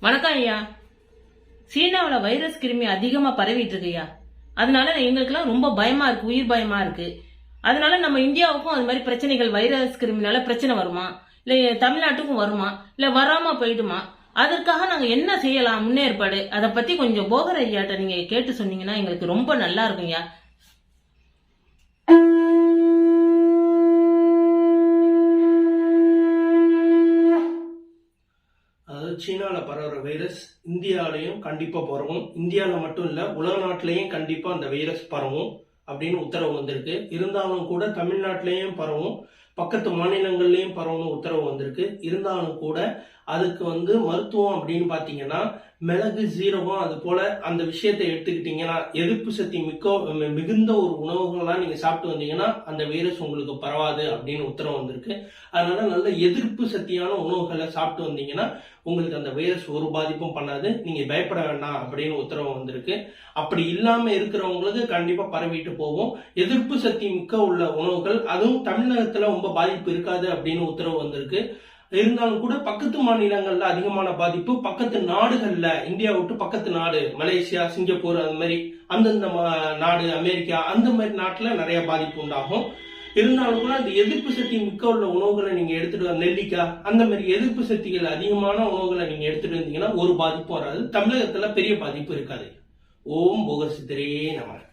வணக்கம் ஐயா. சீனாவில் வைரஸ் கிருமி அதிகமாக பரவிட்டு இருக்கு ஐயா அதனால எங்களுக்கெல்லாம் ரொம்ப பயமா இருக்கு உயிர் பயமா இருக்கு. அதனால நம்ம இந்தியாவுக்கும் அது மாதிரி பிரச்சனைகள் வைரஸ் கிருமினால பிரச்சனை வருமா? இல்லை தமிழ்நாட்டுக்கும் வருமா? இல்லை வராம போயிடுமா? அதற்காக நாங்கள் என்ன செய்யலாம்? முன்னேற்பாடு? அதை பத்தி கொஞ்சம் போகர் ஐயாட்ட நீங்க கேட்டு சொன்னீங்கன்னா எங்களுக்கு ரொம்ப நல்லா இருக்கும் சீனாவில் பரவுற வைரஸ் இந்தியாவிலையும் கண்டிப்பாக பரவும். இந்தியாவில் மட்டும் இல்லை உலக நாட்டிலையும் கண்டிப்பாக அந்த வைரஸ் பரவும் அப்படின்னு உத்தரவு வந்திருக்கு. இருந்தாலும் கூட தமிழ்நாட்டிலையும் பரவும். பக்கத்து மாநிலங்கள்லயும் பரவணும் உத்தரவு வந்திருக்கு. இருந்தாலும் கூட அதுக்கு வந்து மருத்துவம் அப்படின்னு பாத்தீங்கன்னா மிளகு ஜீரகம் அது போல அந்த விஷயத்தை எடுத்துக்கிட்டீங்கன்னா எதிர்ப்பு சக்தி மிக்க மிகுந்த ஒரு உணவுகள்லாம் நீங்க சாப்பிட்டு வந்தீங்கன்னா அந்த வைரஸ் உங்களுக்கு பரவாது அப்படின்னு உத்தரவு வந்திருக்கு. அதனால நல்ல எதிர்ப்பு சக்தியான உணவுகளை சாப்பிட்டு வந்தீங்கன்னா உங்களுக்கு அந்த வைரஸ் ஒரு பாதிப்பும் பண்ணாது. நீங்க பயப்பட வேண்டாம் அப்படின்னு உத்தரவு வந்திருக்கு. அப்படி இல்லாம இருக்கிறவங்களுக்கு கண்டிப்பா பரவிட்டு போகும். எதிர்ப்பு சக்தி மிக்க உள்ள உணவுகள் அதுவும் தமிழகத்துல ரொம்ப பாதிப்பு இருக்காது அப்படின்னு உத்தரவு வந்திருக்கு. இருந்தாலும் கூட பக்கத்து மாநிலங்கள்ல அதிகமான பாதிப்பு பக்கத்து நாடுகள்ல இந்தியா விட்டு பக்கத்து நாடு மலேசியா சிங்கப்பூர் அந்த மாதிரி அந்தந்த மா- நாடு அமெரிக்கா அந்த மாதிரி நாட்டுல நிறைய பாதிப்பு உண்டாகும். இருந்தாலும் கூட அந்த எதிர்ப்பு சக்தி மிக்க உள்ள உணவுகளை நீங்க எடுத்துட்டு நெல்லிக்காய் அந்த மாதிரி எதிர்ப்பு சக்திகள் அதிகமான உணவுகளை நீங்க எடுத்துட்டு வந்தீங்கன்னா ஒரு பாதிப்பும் வராது. தமிழகத்துல பெரிய பாதிப்பு இருக்காது. ஓம் போகசித்திரே நமக்கு